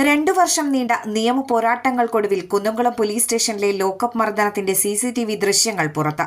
രണ്ടു വർഷം നീണ്ട നിയമ പോരാട്ടങ്ങൾക്കൊടുവിൽ കുന്നംകുളം പോലീസ് സ്റ്റേഷനിലെ ലോക്കപ്പ് മർദ്ദനത്തിന്റെ സി സി ടി വി ദൃശ്യങ്ങൾ പുറത്ത്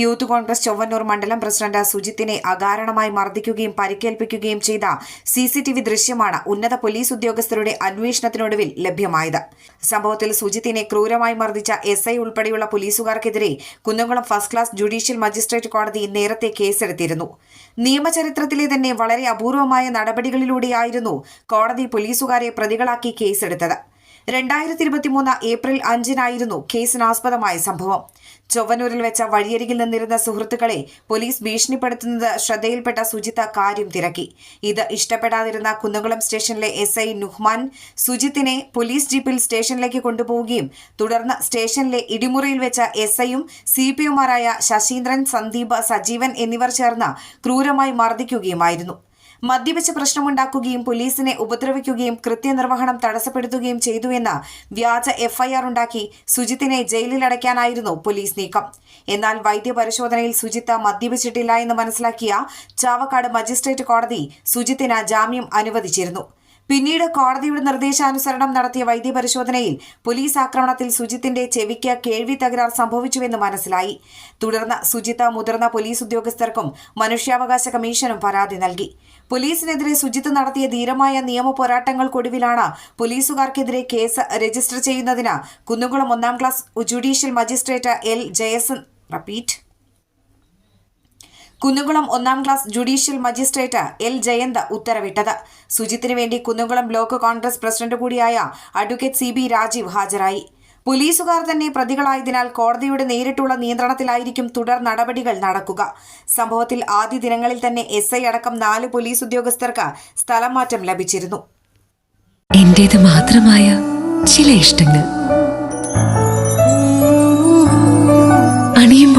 യൂത്ത് കോൺഗ്രസ് ചൊവ്വന്നൂർ മണ്ഡലം പ്രസിഡന്റ് സുജിത്തിനെ അകാരണമായി മർദ്ദിക്കുകയും പരിക്കേൽപ്പിക്കുകയും ചെയ്ത സിസിടിവി ദൃശ്യമാണ് ഉന്നത പോലീസ് ഉദ്യോഗസ്ഥരുടെ അന്വേഷണത്തിനൊടുവിൽ ലഭ്യമായത്. സംഭവത്തിൽ സുജിത്തിനെ ക്രൂരമായി മർദ്ദിച്ച എസ് ഐ ഉൾപ്പെടെയുള്ള പോലീസുകാർക്കെതിരെ Kunnamkulam first class judicial magistrate കോടതി നേരത്തെ കേസെടുത്തിരുന്നു. നിയമചരിത്രത്തിലെ തന്നെ വളരെ അപൂർവമായ നടപടികളിലൂടെയായിരുന്നു കോടതി പോലീസുകാരെ പ്രതികളാക്കി കേസെടുത്തത്. രണ്ടായിരത്തി ഇരുപത്തിമൂന്ന് ഏപ്രിൽ അഞ്ചിനായിരുന്നു കേസിനാസ്പദമായ സംഭവം. ചൊവ്വനൂരിൽ വെച്ച വഴിയരികിൽ നിന്നിരുന്ന സുഹൃത്തുക്കളെ പോലീസ് ഭീഷണിപ്പെടുത്തുന്നത് ശ്രദ്ധയിൽപ്പെട്ട സുജിത്ത കാര്യം തിരക്കി. ഇത് ഇഷ്ടപ്പെടാതിരുന്ന കുന്നംകുളം സ്റ്റേഷനിലെ എസ് ഐ നുഹ്മാൻ സുജിത്തിനെ പോലീസ് ജീപ്പിൽ സ്റ്റേഷനിലേക്ക് കൊണ്ടുപോവുകയും തുടർന്ന് സ്റ്റേഷനിലെ ഇടിമുറിയിൽ വെച്ച എസ് ഐയും സി പി ഒമാരായ ശശീന്ദ്രൻ സന്ദീപ് സജീവൻ എന്നിവർ ചേർന്ന് ക്രൂരമായി മർദ്ദിക്കുകയുമായിരുന്നു. മദ്യപിച്ച് പ്രശ്നമുണ്ടാക്കുകയും പോലീസിനെ ഉപദ്രവിക്കുകയും കൃത്യനിർവഹണം തടസ്സപ്പെടുത്തുകയും ചെയ്തുവെന്ന് വ്യാജ എഫ്ഐആർ ഉണ്ടാക്കി സുജിത്തിനെ ജയിലിലടയ്ക്കാനായിരുന്നു പോലീസ് നീക്കം. എന്നാൽ വൈദ്യപരിശോധനയിൽ സുജിത്ത് മദ്യപിച്ചിട്ടില്ല എന്ന് മനസ്സിലാക്കിയ ചാവക്കാട് മജിസ്ട്രേറ്റ് കോടതി സുജിത്തിന് ജാമ്യം അനുവദിച്ചിരുന്നു. പിന്നീട് കോടതിയുടെ നിർദ്ദേശാനുസരണം നടത്തിയ വൈദ്യപരിശോധനയിൽ പോലീസ് ആക്രമണത്തിൽ സുജിത്തിന്റെ ചെവിക്ക് കേൾവി തകരാർ സംഭവിച്ചുവെന്ന് മനസ്സിലായി. തുടർന്ന് സുജിത്ത് മുതിർന്ന പോലീസ് ഉദ്യോഗസ്ഥർക്കും മനുഷ്യാവകാശ കമ്മീഷനും പരാതി നൽകി. പോലീസിനെതിരെ സുജിത്ത് നടത്തിയ ധീരമായ നിയമ പോരാട്ടങ്ങൾക്കൊടുവിലാണ് പോലീസുകാർക്കെതിരെ കേസ് രജിസ്റ്റർ ചെയ്യുന്നതിന് കുന്നുകുളം ഒന്നാം class judicial magistrate L. Jayasan repeat. Kunnamkulam ഒന്നാം class judicial magistrate L Jayanth ഉത്തരവിട്ടത്. സുജിത്തിനു വേണ്ടി കുന്നുകുളം ബ്ലോക്ക് കോൺഗ്രസ് പ്രസിഡന്റ് കൂടിയായ അഡ്വക്കേറ്റ് സി ബി രാജീവ് ഹാജരായി. പോലീസുകാർ തന്നെ പ്രതികളായതിനാൽ കോടതിയുടെ നേരിട്ടുള്ള നിയന്ത്രണത്തിലായിരിക്കും തുടർ നടപടികൾ നടക്കുക. സംഭവത്തിൽ ആദ്യ ദിനങ്ങളിൽ തന്നെ എസ് ഐ അടക്കം നാല് പോലീസ് ഉദ്യോഗസ്ഥർക്ക് സ്ഥലം മാറ്റം ലഭിച്ചിരുന്നു. എന്റേത് മാത്രമായ ചില ഇഷ്ടങ്ങൾ.